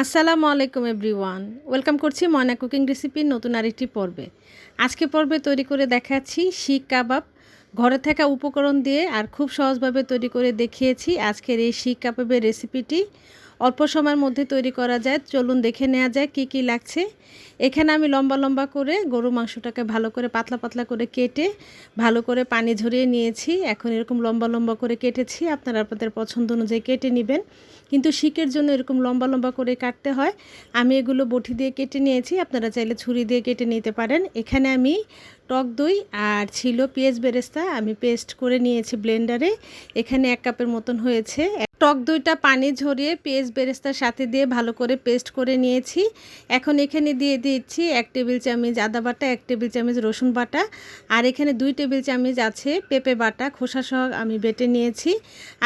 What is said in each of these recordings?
আসসালামু আলাইকুম everyone. Welcome করছি ময়না কুকিং রেসিপির নতুন আরেকটি পর্বে। আজকে পর্বে তৈরি করে দেখাচ্ছি শিক কাবাব। ঘরে থাকা উপকরণ দিয়ে আর খুব সহজভাবে তৈরি করে দেখিয়েছি আজকের এই শিক কাবাবের রেসিপিটি। অল্প সময়ের মধ্যে তৈরি করা যায়। চলুন দেখে নেওয়া যায় কি কি লাগছে। এখানে আমি লম্বা লম্বা করে গরু মাংসটাকে ভালো করে পাতলা পাতলা করে কেটে ভালো করে পানি ঝরিয়ে নিয়েছি। এখন এরকম লম্বা লম্বা করে কেটেছি। আপনারা আপনাদের পছন্দ অনুযায়ী কেটে নেবেন। কিন্তু শিকের জন্য এরকম লম্বা লম্বা করে কাটতে হয়। আমি এগুলো বটি দিয়ে কেটে নিয়েছি। আপনারা চাইলে ছুরি দিয়ে কেটে নিতে পারেন। এখানে আমি টক দই আর ছিল পেঁয়াজ বেরেস্তা আমি পেস্ট করে নিয়েছি ব্লেন্ডারে। এখানে এক কাপের মতন হয়েছে। টক দইটা পানি ঝরিয়ে পেস্ট বেরেস্তার সাথে দিয়ে ভালো করে পেস্ট করে নিয়েছি। এখন এখানে দিয়ে দিচ্ছি এক টেবিল চামচ আদা বাটা, এক টেবিল চামচ রসুন বাটা আর এখানে দুই টেবিল চামচ আছে পেঁপে বাটা, খোসা সহ আমি বেটে নিয়েছি।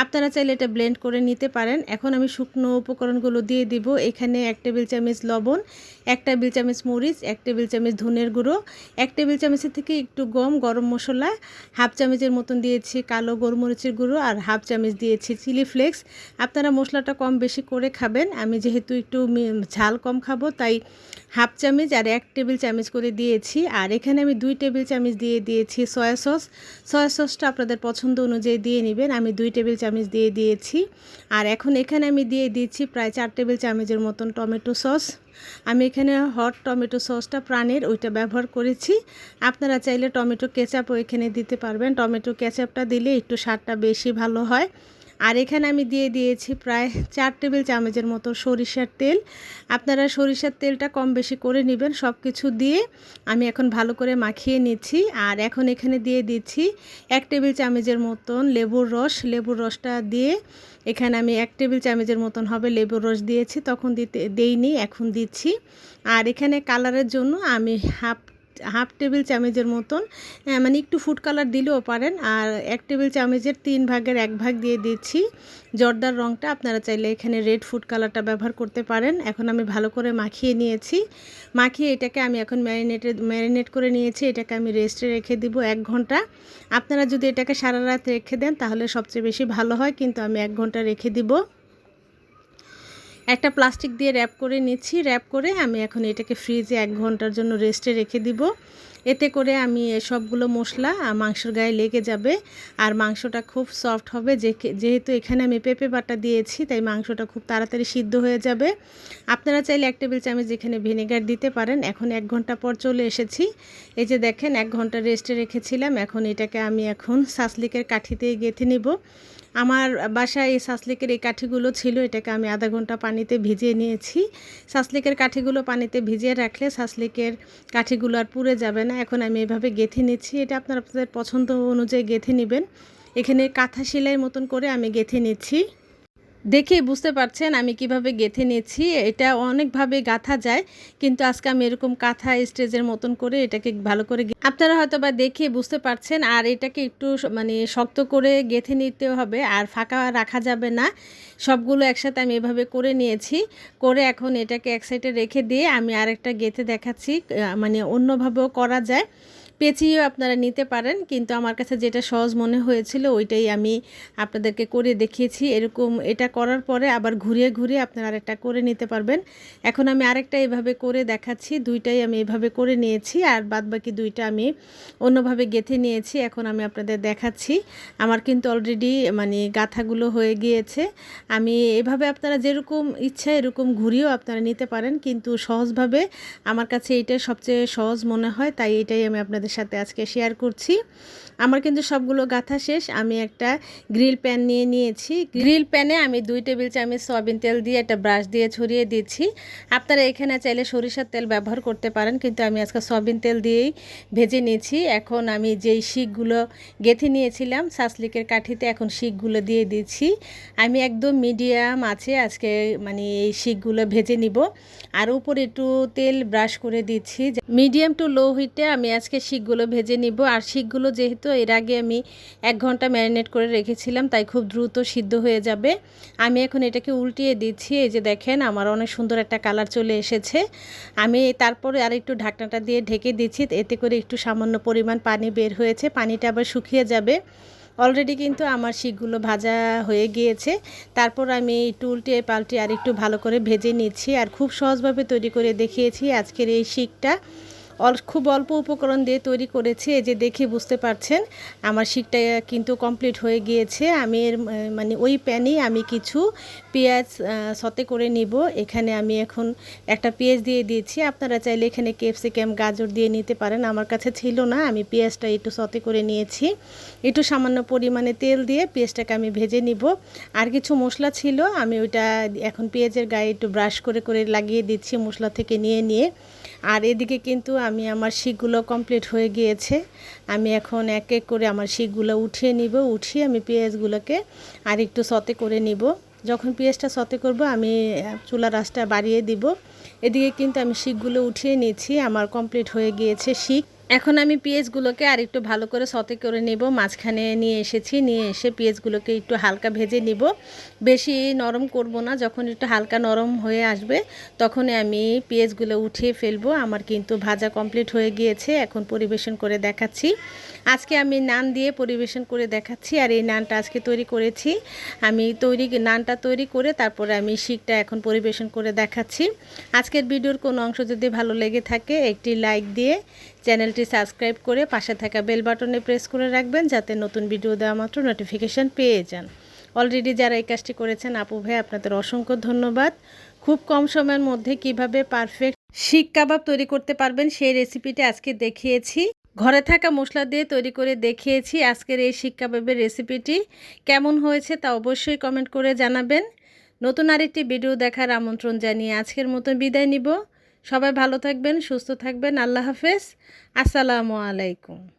আপনারা চাইলে এটা ব্লেন্ড করে নিতে পারেন। এখন আমি শুকনো উপকরণগুলো দিয়ে দিব। এখানে এক টেবিল চামচ লবণ, এক টেবিল চামচ মরিচ, এক টেবিল চামচ ধনের গুঁড়ো, এক টেবিল চামচের থেকে একটু গম, গরম মশলা, হাফ চামচের মতন দিয়েছি কালো গোলমরিচের গুঁড়ো আর হাফ চামচ দিয়েছি চিলি ফ্লেক্স। আপনারা মশলাটা কম বেশি করে খাবেন। আমি যেহেতু একটু ঝাল কম খাব, তাই হাফ চামচ আর এক টেবিল চামচ করে দিয়েছি। আর এখানে আমি দুই টেবিল চামচ দিয়ে দিয়েছি সয়া সস। সয়া সসটা আপনাদের পছন্দ অনুযায়ী দিয়ে নেবেন, আমি দুই টেবিল চামচ দিয়ে দিয়েছি। আর এখন এখানে আমি দিয়ে দিয়েছি প্রায় চার টেবিল চামচের মতন টমেটো সস। আমি এখানে হট টমেটো সসটা প্রাণের ওইটা ব্যবহার করেছি। আপনারা চাইলে টমেটো কেচাপও এখানে দিতে পারবেন। টমেটো কেচাপটা দিলে একটু স্বাদটা বেশি ভালো হয়। আর এখানে আমি দিয়ে দিয়েছি প্রায় চার টেবিল চামচের মতো সরিষার তেল। আপনারা সরিষার তেলটা কম বেশি করে নেবেন সব কিছু দিয়ে আমি এখন ভালো করে মাখিয়ে নিচ্ছি। আর এখন এখানে দিয়ে দিচ্ছি এক টেবিল চামচের মতন লেবুর রস। লেবুর রসটা দিয়ে এখানে আমি এক টেবিল চামচের মতন হবে লেবুর রস দিয়েছি, তখন দিতে দেইনি, এখন দিচ্ছি। আর এখানে কালারের জন্য আমি হাফ হাফ টেবিল চামচের মতন মানে একটু ফুড কালার দিলেও পারেন। আর এক টেবিল চামচের তিন ভাগের এক ভাগ দিয়ে দিচ্ছি। জর্দার রঙটা আপনারা চাইলে এখানে রেড ফুড কালারটা ব্যবহার করতে পারেন। এখন আমি ভালো করে মাখিয়ে নিয়েছি। মাখিয়ে এটাকে আমি এখন ম্যারিনেটে ম্যারিনেট করে নিয়েছি। এটাকে আমি রেস্টে রেখে দিব এক ঘণ্টা। আপনারা যদি এটাকে সারা রাত রেখে দেন, তাহলে সবচেয়ে বেশি ভালো হয়। কিন্তু আমি এক ঘণ্টা রেখে দিব। একটা প্লাস্টিক দিয়ে র্যাপ করে নিচ্ছি। র্যাপ করে আমি এখন এটাকে ফ্রিজে এক ঘণ্টার জন্য রেস্টে রেখে দিব। এতে করে আমি সবগুলো মশলা মাংসর গায়ে লেগে যাবে। আর মাংসটা খুব সফট হবে। যেহেতু এখানে আমি পেঁপে বাটা দিয়েছি, তাই মাংসটা খুব তাড়াতাড়ি সিদ্ধ হয়ে যাবে। আপনারা চাইলে এক টেবিল চামচ যেখানে ভিনেগার দিতে পারেন। এখন এক ঘণ্টা পর চলে এসেছি। এই যে দেখেন, এক ঘণ্টা রেস্টে রেখেছিলাম। এখন এটাকে আমি এখন সাসলিকের কাঠিতে গেঁথে নিব। আমার বাসায় এই সাসলিকের এই কাঠিগুলো ছিল, এটাকে আমি আধা ঘণ্টা পানিতে ভিজিয়ে নিয়েছি। সাসলিকের কাঠিগুলো পানিতে ভিজিয়ে রাখলে সাসলিকের কাঠিগুলো আর পুড়ে যাবে না। এখন আমি এভাবে গেঁথে নিচ্ছি। এটা আপনার আপনাদের পছন্দ অনুযায়ী গেঁথে নেবেন। এখানে কাঁথা সেলাইয়ের মতন করে আমি গেঁথে নিচ্ছি। দেখেই বুঝতে পারছেন আমি কীভাবে গেথে নিয়েছি। এটা অনেকভাবে গাঁথা যায়, কিন্তু আজকে আমি এরকম কাঁথা স্টেজের মতন করে এটাকে ভালো করে আপনারা হয়তো বা দেখে বুঝতে পারছেন, আর এটাকে একটু মানে শক্ত করে গেথে নিতে হবে, আর ফাঁকা রাখা যাবে না। সবগুলো একসাথে আমি এভাবে করে নিয়েছি, করে এখন এটাকে এক সাইডে রেখে দিয়ে আমি আরেকটা গেথে দেখাচ্ছি মানে অন্যভাবেও করা যায়। পেঁচিয়েও আপনারা নিতে পারেন, কিন্তু আমার কাছে যেটা সহজ মনে হয়েছিল ওইটাই আমি আপনাদেরকে করে দেখিয়েছি। এরকম এটা করার পরে আবার ঘুরিয়ে ঘুরিয়ে আপনারা আরেকটা করে নিতে পারবেন। এখন আমি আরেকটা এভাবে করে দেখাচ্ছি, দুইটাই আমি এভাবে করে নিয়েছি আর বাদবাকি দুইটা আমি অন্যভাবে গেথে নিয়েছি, এখন আমি আপনাদের দেখাচ্ছি। আমার কিন্তু অলরেডি মানে গাথাগুলো হয়ে গিয়েছে। আমি এভাবে আপনারা যেরকম ইচ্ছা এরকম ঘুরিয়েও আপনারা নিতে পারেন, কিন্তু সহজভাবে আমার কাছে এইটাই সবচেয়ে সহজ মনে হয়, তাই এটাই আমি আপনাদের আপনাদের সাথে আজকে শেয়ার করছি। আমার কিন্তু সবগুলো গাথা শেষ। আমি একটা গ্রিল প্যান নিয়ে নিয়েছি। গ্রিল প্যানে আমি দুই টেবিল চামচ সয়াবিন তেল দিয়ে একটা ব্রাশ দিয়ে ছড়িয়ে দিচ্ছি আপনারা এখানে চাইলে সরিষার তেল ব্যবহার করতে পারেন, কিন্তু আমি আজকে সয়াবিন তেল দিয়েই ভেজে নিয়েছি। এখন আমি যেই শিকগুলো গেঁথে নিয়েছিলাম সাসলিকের কাঠিতে এখন শিকগুলো দিয়ে দিচ্ছি আমি একদম মিডিয়াম আছে, আজকে মানে এই শিকগুলো ভেজে নিব। আর উপরে একটু তেল ব্রাশ করে দিচ্ছি। মিডিয়াম টু লো হিটে আমি আজকে শিকগুলো ভেজে নিব। আর শিকগুলো যেহেতু এর আগে আমি এক ঘণ্টা ম্যারিনেট করে রেখেছিলাম, তাই খুব দ্রুত সিদ্ধ হয়ে যাবে। আমি এখন এটাকে উল্টিয়ে দিচ্ছি। এই যে দেখেন, আমার অনেক সুন্দর একটা কালার চলে এসেছে। আমি তারপরে আর একটু ঢাকনাটা দিয়ে ঢেকে দিচ্ছি। এতে করে একটু সামান্য পরিমাণ পানি বের হয়েছে। পানিটা আবার শুকিয়ে যাবে। অলরেডি কিন্তু আমার শিকগুলো ভাজা হয়ে গিয়েছে। তারপর আমি একটু উল্টে পাল্টে আর একটু ভালো করে ভেজে নিচ্ছি। আর খুব সহজভাবে তৈরি করে দেখিয়েছি আজকের এই শিকটা খুব অল্প উপকরণ দিয়ে তৈরি করেছি, এই যে দেখে বুঝতে পারছেন। আমার শিকটা কিন্তু কমপ্লিট হয়ে গিয়েছে। আমি এর মানে ওই প্যানেই আমি কিছু পেঁয়াজ সতে করে নিব। এখানে আমি এখন একটা পেঁয়াজ দিয়ে দিয়েছি। আপনারা চাইলে এখানে ক্যাপসিকাম, গাজর দিয়ে নিতে পারেন। আমার কাছে ছিল না, আমি পেঁয়াজটা একটু সতে করে নিয়েছি। একটু সামান্য পরিমাণে তেল দিয়ে পেঁয়াজটাকে আমি ভেজে নিব। আর কিছু মশলা ছিল, আমি ওইটা এখন পেঁয়াজের গায়ে একটু ব্রাশ করে করে লাগিয়ে দিচ্ছি মশলা থেকে নিয়ে নিয়ে। আর এদিকে কিন্তু আমি আমার শিখগুলো কমপ্লিট হয়ে গিয়েছে। আমি এখন এক এক করে আমার শিকগুলো উঠিয়ে নিব, উঠিয়ে আমি পেঁয়াজগুলোকে আর একটু সতে করে নিব। যখন পেঁয়াজটা সতে করব, আমি চুলা রাসটা বাড়িয়ে দিব। এদিকে কিন্তু আমি শিখগুলো উঠিয়ে নিয়েছি, আমার কমপ্লিট হয়ে গিয়েছে শিক। এখন আমি পেঁয়াজগুলোকে আর একটু ভালো করে সতে করে নেব, মাঝখানে নিয়ে এসেছি, নিয়ে এসে পেঁয়াজগুলোকে একটু হালকা ভেজে নিব। বেশি নরম করব না, যখন একটু হালকা নরম হয়ে আসবে তখনই আমি পেঁয়াজগুলো উঠিয়ে ফেলব। আমার কিন্তু ভাজা কমপ্লিট হয়ে গিয়েছে, এখন পরিবেশন করে দেখাচ্ছি। আজকে আমি নান দিয়ে পরিবেশন করে দেখাচ্ছি, আর এই নানটা আজকে তৈরি করেছি। আমি তৈরি, নানটা তৈরি করে তারপরে আমি শিকটা এখন পরিবেশন করে দেখাচ্ছি। আজকের ভিডিওর কোনো অংশ যদি ভালো লেগে থাকে, একটি লাইক দিয়ে চ্যানেলটি সাবস্ক্রাইব করে পাশে থাকা বেল বাটনে প্রেস করে রাখবেন, যাতে নতুন ভিডিও দেওয়া মাত্র নোটিফিকেশান পেয়ে যান। অলরেডি যারা এই কাজটি করেছেন, আপু ভাই, আপনাদের অসংখ্য ধন্যবাদ। খুব কম সময়ের মধ্যে কীভাবে পারফেক্ট শিক কাবাব তৈরি করতে পারবেন, সেই রেসিপিটি আজকে দেখিয়েছি। ঘরে থাকা মশলা দিয়ে তৈরি করে দেখিয়েছি আজকের এই শিক্ষা কাবাবের রেসিপিটি। কেমন হয়েছে তা অবশ্যই কমেন্ট করে জানাবেন। নতুন আরেকটি ভিডিও দেখার আমন্ত্রণ জানিয়ে আজকের মতো বিদায় নিব। সবাই ভালো থাকবেন, সুস্থ থাকবেন। আল্লাহ হাফেজ। আসসালামু আলাইকুম।